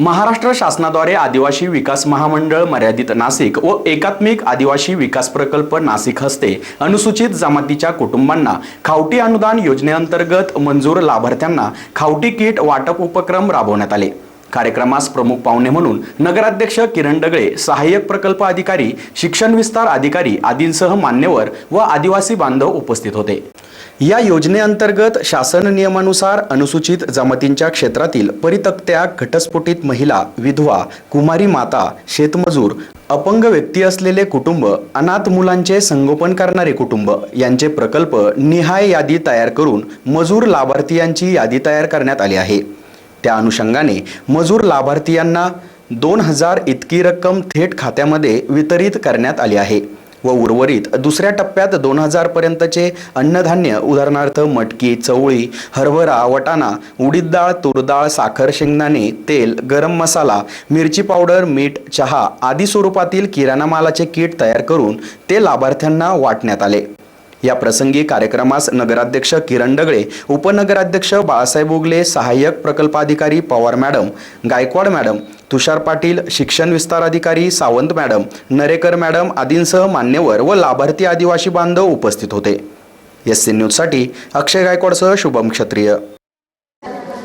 महाराष्ट्र शासनाद्वारे आदिवासी विकास महामंडळ मर्यादित नाशिक व एकात्मिक आदिवासी विकास प्रकल्प नाशिक हस्ते अनुसूचित जमातीच्या कुटुंबांना खावटी अनुदान योजनेअंतर्गत मंजूर लाभार्थ्यांना खावटी किट वाटप उपक्रम राबवण्यात आले. कार्यक्रमास प्रमुख पाहुणे म्हणून नगराध्यक्ष किरण डगळे सहाय्यक प्रकल्प अधिकारी शिक्षण विस्तार अधिकारी आदींसह मान्यवर व आदिवासी बांधव उपस्थित होते. या योजनेअंतर्गत शासन नियमानुसार अनुसूचित जमातींच्या क्षेत्रातील परितक्त्या घटस्फोटित महिला विधवा कुमारी माता शेतमजूर अपंग व्यक्ती असलेले कुटुंब अनाथ मुलांचे संगोपन करणारे कुटुंब यांचे प्रकल्प निहाय यादी तयार करून मजूर लाभार्थीयांची यादी तयार करण्यात आली आहे. त्या अनुषंगाने मजूर लाभार्थीयांना दोन हजार इतकी रक्कम थेट खात्यामध्ये वितरित करण्यात आली आहे. व उर्वरित. दुसऱ्या टप्प्यात दोन हजारपर्यंतचे अन्नधान्य उदाहरणार्थ मटकी चवळी हरभरा वटाणा उडीद डाळ तूर डाळ साखर शेंगदाणे तेल गरम मसाला मिरची पावडर मीठ चहा आदी स्वरूपातील किराणा मालाचे किट तयार करून ते लाभार्थ्यांना वाटण्यात आले. या प्रसंगी कार्यक्रमास नगराध्यक्ष किरण डगळे उपनगराध्यक्ष बाळासाहेब उगले सहाय्यक प्रकल्पाधिकारी पवार मॅडम गायकवाड मॅडम तुषार पाटील शिक्षण विस्तार अधिकारी सावंत मॅडम नरेकर मॅडम आदींसह मान्यवर व लाभार्थी आदिवासी बांधव उपस्थित होते. एस सी न्यूजसाठी अक्षय गायकवाडसह शुभम क्षत्रिय.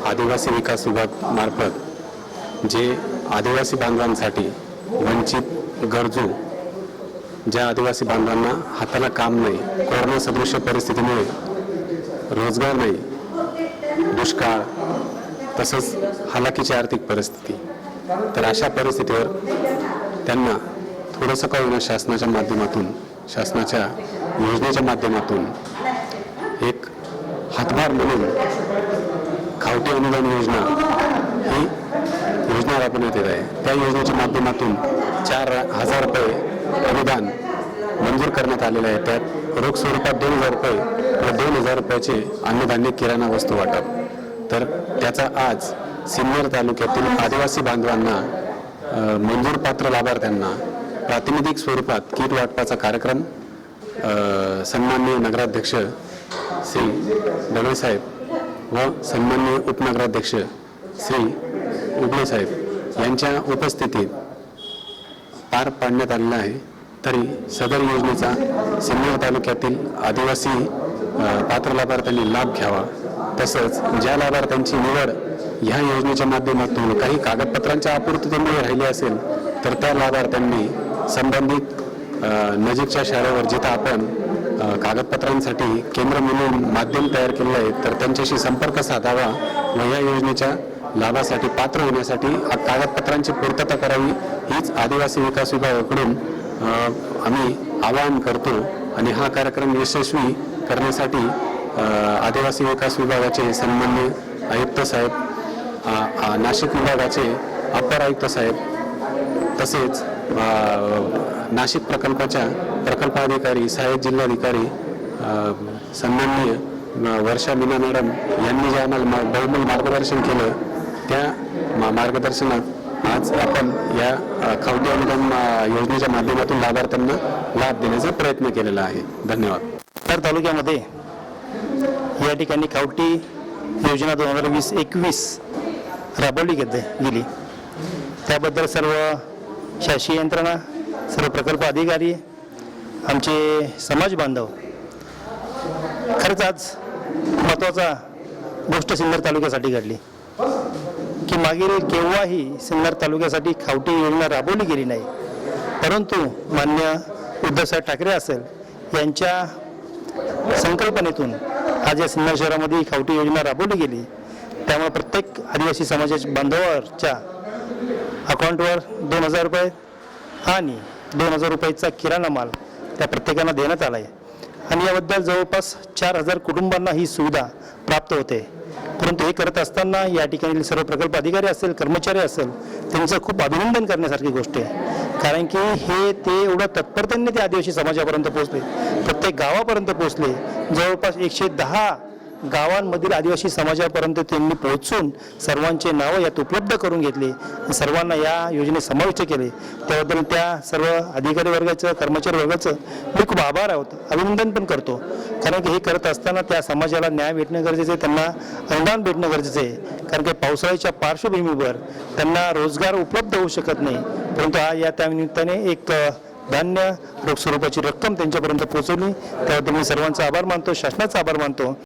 आदिवासी विकास विभाग मार्फत जे आदिवासी बांधवांसाठी वंचित गरजू ज्या आदिवासी बांधवांना हाताला काम नाही कोरोना सदृश्य परिस्थितीमुळे रोजगार नाही दुष्काळ तसंच हालाकीची आर्थिक परिस्थिती. तर अशा परिस्थितीवर त्यांना थोडंसं कळवणं शासनाच्या माध्यमातून शासनाच्या योजनेच्या माध्यमातून एक हातभार म्हणून खावटी अनुदान योजना ही योजना राबवण्यात येत आहे. त्या योजनेच्या माध्यमातून चार हजार रुपये अनुदान मंजूर करण्यात आलेलं आहे. त्यात रोख स्वरूपात दोन हजार रुपये व दोन हजार रुपयाचे अन्नधान्य किराणा वस्तू वाटप. तर त्याचा आज सिन्नर तालुक्यातील आदिवासी बांधवांना मंजूर पात्र लाभार्थ्यांना प्रातिनिधिक स्वरूपात किट वाटपाचा कार्यक्रम सन्माननीय नगराध्यक्ष श्री दगडेसाहेब व सन्माननीय उपनगराध्यक्ष श्री उगडेसाहेब यांच्या उपस्थितीत पार पाडण्यात आलेला आहे. तरी सदर योजनेचा सिन्नर तालुक्यातील आदिवासी पात्र लाभार्थ्यांनी लाभ घ्यावा. तसंच ज्या लाभार्थ्यांची निवड ह्या योजनेच्या माध्यमातून काही कागदपत्रांच्या अपूर्ततेमुळे राहिली असेल तर त्या लाभार्थ्यांनी संबंधित नजीकच्या शाळेवर जिथं आपण कागदपत्रांसाठी केंद्र म्हणून माध्यम तयार केलेलं आहे तर त्यांच्याशी संपर्क साधावा व या योजनेच्या लाभासाठी पात्र होण्यासाठी कागदपत्रांची पूर्तता करावी हीच आदिवासी विकास विभागाकडून आम्ही आवाहन करतो आणि हा कार्यक्रम यशस्वी करण्यासाठी आदिवासी विकास विभागाचे सन्मान्य आयुक्त साहेब नाशिक विभागाचे अपर आयुक्त साहेब तसेच नाशिक प्रकल्पाच्या प्रकल्पाधिकारी सहाय्यक जिल्हाधिकारी सन्माननीय वर्षा मीना मॅडम यांनी जे आम्हाला मा- बहुमूल मार्गदर्शन केलं त्या मा- मार्गदर्शनात आज आपण या अ, खावटी अनुदान योजनेच्या माध्यमातून लाभार्थ्यांना लाभ देण्याचा प्रयत्न केलेला आहे. धन्यवाद. तर तालुक्यामध्ये या ठिकाणी खावटी योजना दोन हजार वीस एकवीस राबवली गेली गेली. त्याबद्दल सर्व शासकीय यंत्रणा सर्व प्रकल्प अधिकारी आमचे समाज बांधव. खरंच आज महत्त्वाचा गोष्ट सिन्नर तालुक्यासाठी घडली. की मागील केव्हाही सिन्नर तालुक्यासाठी खावटी योजना राबवली गेली नाही. परंतु मान्य उद्धवसाहेब ठाकरे असेल यांच्या संकल्पनेतून आज या सिन्नर शहरामध्ये खावटी योजना राबवली गेली. त्यामुळे प्रत्येक आदिवासी समाजाच्या बांधवाच्या अकाउंटवर दोन हजार रुपये आणि दोन हजार रुपयाचा किराणा माल त्या प्रत्येकांना देण्यात आला आहे आणि याबद्दल जवळपास चार हजार कुटुंबांना ही सुविधा प्राप्त होते. परंतु हे करत असताना या ठिकाणी सर्व प्रकल्प अधिकारी असेल कर्मचारी असेल त्यांचं खूप अभिनंदन करण्यासारखी गोष्ट आहे. कारण की हे ते एवढं तत्परतेने ते आदिवासी समाजापर्यंत पोहोचले. प्रत्येक गावापर्यंत पोहोचले. जवळपास एकशे दहा गावांमधील आदिवासी समाजापर्यंत त्यांनी पोहोचून सर्वांचे नावं यात उपलब्ध करून घेतले. सर्वांना या योजनेत समाविष्ट केले. त्याबद्दल त्या सर्व अधिकारी वर्गाचं कर्मचारी वर्गाचं मी खूप आभार आहोत. अभिनंदन पण करतो. कारण की हे करत असताना त्या समाजाला न्याय भेटणं गरजेचं आहे त्यांना अनुदान भेटणं गरजेचं आहे. कारण की पावसाळ्याच्या पार्श्वभूमीवर त्यांना रोजगार उपलब्ध होऊ शकत नाही. परंतु हा या त्यानिमित्ताने एक धान्य रोख स्वरूपाची रक्कम त्यांच्यापर्यंत पोहोचवली. त्याबद्दल मी सर्वांचा आभार मानतो शासनाचा आभार मानतो.